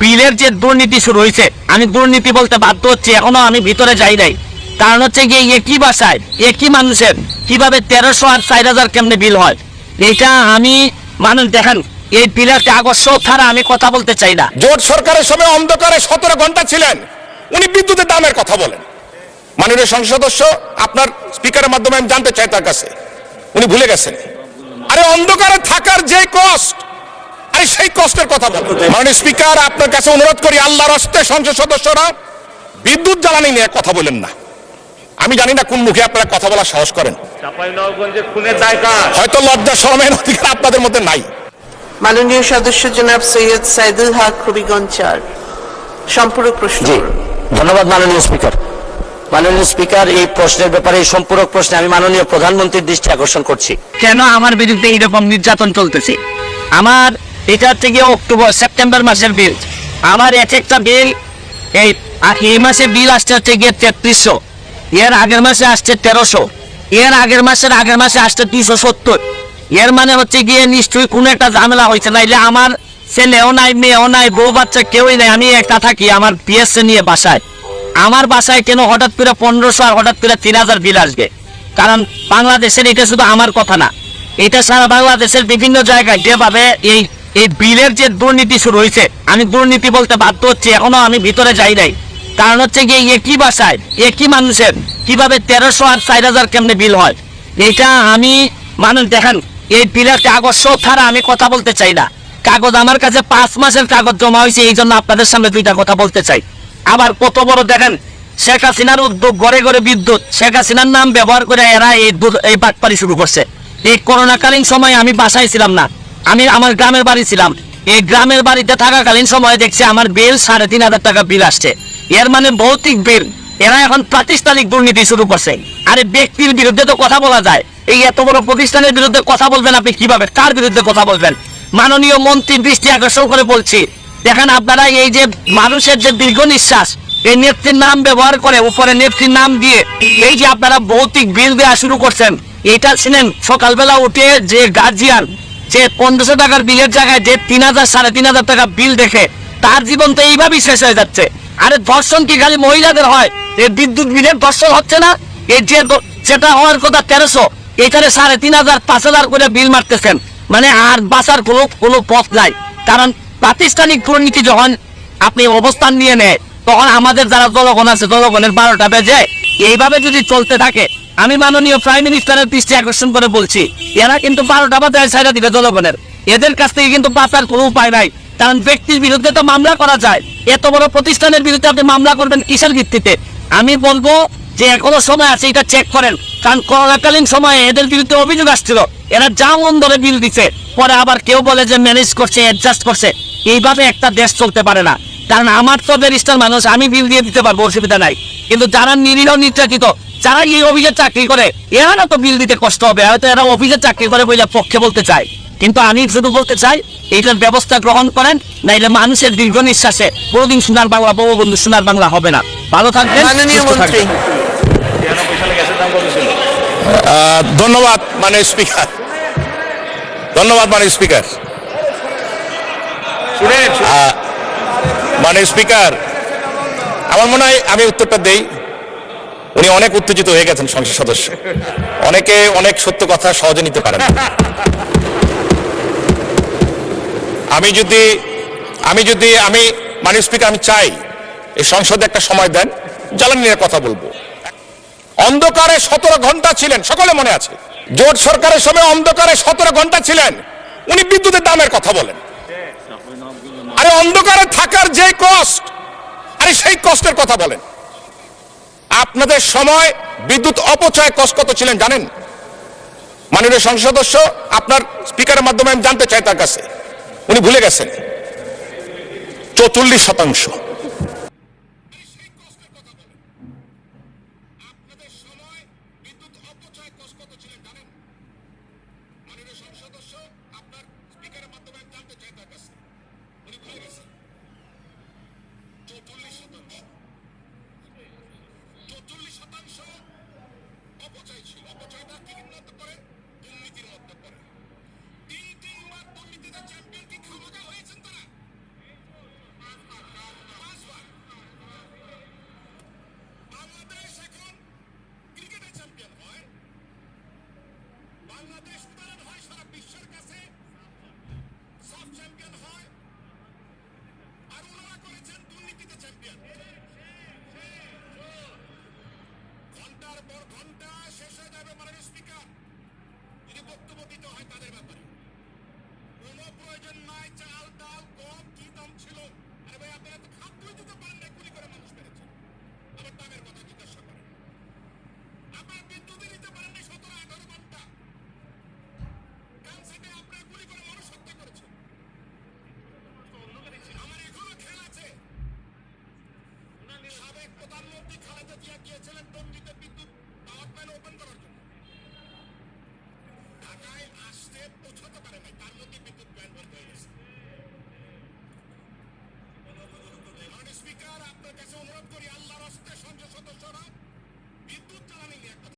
বিলের যে দুর্নীতি শুরু হয়েছে আমি দুর্নীতি বলতে বাধ্য হচ্ছি, এখনও আমি ভিতরে যাই নাই। কারণ হচ্ছে গিয়ে একই বাসায় একই মানুষের, কীভাবে তেরোশো আর চার হাজার কেমনে বিল হয়? এটা আমি, মানুষ দেখেন, এই বিলের কাগজ ছাড়া আমি কথা বলতে চাই না। জোট সরকারের সময় অন্ধকারে সতেরো ঘণ্টা ছিলেন, উনি বিদ্যুতের দামের কথা বলেন। মাননীয় সংসদ সদস্য, আপনার স্পিকারের মাধ্যমে আমি জানতে চাই তার কাছে। উনি ভুলে গেছেন। আরে অন্ধকারে থাকার যে কষ্ট আরে সেই কষ্টের কথা বলেন মাননীয় স্পিকার আপনার কাছে অনুরোধ করি আল্লাহর হস্তে সংসদ সদস্যরা বিদ্যুৎ জ্বালানি নিয়ে কথা বলেন না। আমি জানি না কোন মুখে আপনারা কথা বলার সাহস করেন। হয়তো লজ্জা শরমের অধিকার আপনাদের মধ্যে নাই। মাননীয় সদস্য জনাব সৈয়দ সাইদুল হক হবিগঞ্জ চার সম্পূরক প্রশ্ন ধন্যবাদ মাননীয় স্পিকার। মাননীয় স্পিকার এই প্রশ্নের ব্যাপারে এই সম্পূরক প্রশ্নে আমি মাননীয় প্রধানমন্ত্রীর দৃষ্টি আকর্ষণ করছি। কেন আমার বিরুদ্ধে এইরকম নির্যাতন চলতেছে? আমার এটা হচ্ছে গিয়ে অক্টোবর, সেপ্টেম্বর মাসের বিল আমার এক একটা বিল এই এই মাসে বিল আসছে হচ্ছে গিয়ে তেত্রিশশো। এর আগের মাসে আসছে তেরোশো। এর আগের মাসের আগের মাসে আসছে দুইশো সত্তর। এর মানে হচ্ছে গিয়ে নিশ্চয়ই কোনো একটা ঝামেলা হয়েছে। নাইলে আমার ছেলেও নাই, মেয়েও নাই, বউ বাচ্চা কেউই নাই, আমি একটা থাকি আমার পিএসসি নিয়ে বাসায়। আমার বাসায় কেন হঠাৎ করে পনেরোশো আর হঠাৎ করে তিন হাজার বিল আসবে? কারণ বাংলাদেশের এটা শুধু আমার কথা না। এটা সারা বাংলাদেশের বিভিন্ন জায়গায় যেভাবে এই এই বিলের যে দুর্নীতি শুরু হয়েছে আমি দুর্নীতি বলতে বাধ্য হচ্ছি, এখনও আমি ভিতরে যাই নাই। কারণ হচ্ছে গিয়ে একই বাসায় একই মানুষের, কীভাবে তেরোশো আর চার হাজার কেমনে বিল হয়? এটা আমি, মানুষ দেখেন, এই বিলের কাগজ সব ছাড়া আমি কথা বলতে চাই না। কাগজ আমার কাছে পাঁচ মাসের কাগজ জমা হয়েছে, এই জন্য আপনাদের সামনে দুইটা কথা বলতে চাই। আবার কত বড় দেখেন, শেখ হাসিনার উদ্যোগ ঘরে ঘরে বিদ্যুৎ, শেখ হাসিনার নাম ব্যবহার করে এরা এই এই বাটপারি শুরু করছে। এই করোনাকালীন সময় আমি বাসায় ছিলাম না। আমি আমার গ্রামের বাড়ি ছিলাম। এই গ্রামের বাড়িতে থাকাকালীন সময় দেখছি আমার বিল সাড়ে তিন হাজার টাকা বিল আসছে। এর মানে ভৌতিক বিল। এরা এখন প্রাতিষ্ঠানিক দুর্নীতি শুরু করছে। আরে ব্যক্তির বিরুদ্ধে তো কথা বলা যায়। এই এত বড় প্রতিষ্ঠানের বিরুদ্ধে কথা বলবেন আপনি কীভাবে? কার বিরুদ্ধে কথা বলবেন? মাননীয় মন্ত্রীর দৃষ্টি আকর্ষণ করে বলছি। দেখেন আপনারা এই যে মানুষের যে দীর্ঘ নিঃশ্বাস, এই নেত্রীর নাম ব্যবহার করে, উপরে নেত্রীর নাম দিয়ে, এই যে আপনারা ভৌতিক বিল দেওয়া শুরু করছেন, এটা ছিলেন সকালবেলা উঠে যে গার্জিয়ান যে পনেরোশো টাকার বিলের জায়গায় যে তিন হাজার, সাড়ে তিন হাজার টাকা বিল দেখে, তার জীবন তো এইভাবেই শেষ হয়ে যাচ্ছে। আরে ধর্ষণ কি খালি মহিলাদের হয়? এই বিদ্যুৎ বিলের ধর্ষণ হচ্ছে না? এই যে যেটা হওয়ার কথা তেরোশো, এখানে সাড়ে তিন হাজার, পাঁচ হাজার করে বিল মারতেছেন। মানে আর বাঁচার কোনো কোনো পথ নাই। কারণ প্রাতিষ্ঠানিক দুর্নীতি যখন আপনি অবস্থান নিয়ে নেয়, তখন আমাদের যারা জনগণ আছে, জনগণের বারোটা বেজে, এইভাবে যদি চলতে থাকে আমি মাননীয় প্রাইম মিনিস্টারের দৃষ্টি আকর্ষণ করে বলছি, এরা কিন্তু বারোটা বাজে ছাইরা দিবে জনগণের। এদের কাছ থেকে কিন্তু বাঁচার কোনো উপায় নাই, কারণ ব্যক্তির বিরুদ্ধে তো মামলা করা যায়। এত বড় প্রতিষ্ঠানের বিরুদ্ধে আপনি মামলা করবেন কিসের ভিত্তিতে? আমি বলব যে এখনও সময় আছে, এটা চেক করেন, কারণ করোনাকালীন সময়ে এদের বিরুদ্ধে অভিযোগ আসছিল। এরা যা মন ধরে বিল দিচ্ছে পরে আবার কেউ বলে যে ম্যানেজ করছে অ্যাডজাস্ট করছে। এইভাবে একটা দেশ চলতে পারে না। কারণ আমার তো ব্যারিস্টার মানুষ, আমি বিল দিয়ে দিতে পারব, অসুবিধা নাই। কিন্তু যারা নিরীহ নির্যাতিত যারা এই অফিসে চাকরি করে এরা না তো বিল দিতে কষ্ট হবে হয়তো এরা অফিসে চাকরি করে বলে পক্ষে বলতে চায়। কিন্তু আমি শুধু বলতে চাই এইটার ব্যবস্থা গ্রহণ করেন নাইলে মানুষের দীর্ঘ নিঃশ্বাসে কোনোদিন সোনার বাংলা বঙ্গবন্ধু সোনার বাংলা হবে না। ভালো থাকবেন ধন্যবাদ মানে স্পিকার। ধন্যবাদ মানে স্পিকার। মানে স্পিকার আমার মনে হয় আমি উত্তরটা দেই। উনি অনেক উত্তেজিত হয়ে গেছেন সংসদ সদস্য। অনেকে অনেক সত্য কথা সহজে নিতে পারেন আমি যদি আমি যদি, আমি মানে স্পিকার, আমি চাই এই সংসদে একটা সময় দেন, জ্বালানি নিয়ে কথা বলব। অন্ধকারে সতেরো ঘণ্টা ছিলেন, সকলে মনে আছে? জোট সরকারের সময় অন্ধকারে সতেরো ঘণ্টা ছিলেন, উনি বিদ্যুতের দামের কথা বলেন। আরে অন্ধকারে থাকার যে কষ্ট সেই কষ্টের কথা বলেন। আপনাদের সময় বিদ্যুৎ অপচয় কষ্ট কত ছিলেন জানেন? মাননীয় সংসদ সদস্য, আপনার স্পিকারের মাধ্যমে আমি জানতে চাই তার কাছে। উনি ভুলে গেছেন। চৌচল্লিশ শতাংশ। ঘণ্টা শেষ হয়ে যাবে মাননীয় স্পিকার। যদি বক্তব্য দিতে হয় তাদের ব্যাপারে। কোনো প্রয়োজন নাই, চাল, ডাল, গম, কি দাম ছিল? আরে ভাই, আপনারা তো খাদ্যই দিতে পারেন না গুলি করে মানুষ মেরেছে। আবার দামের কথা জিজ্ঞাসা করেন। আপনার বিদ্যুৎই নিতে পারেন না সতেরো, আঠারো ঘণ্টা। কানসাটে আপনার গুলি করে মানুষ হত্যা করেছে। আমার এখনও খেয়াল আছে। সাবেক প্রধানমন্ত্রী খালেদা জিয়া গিয়েছিলেন টঙ্গিতে open, open करो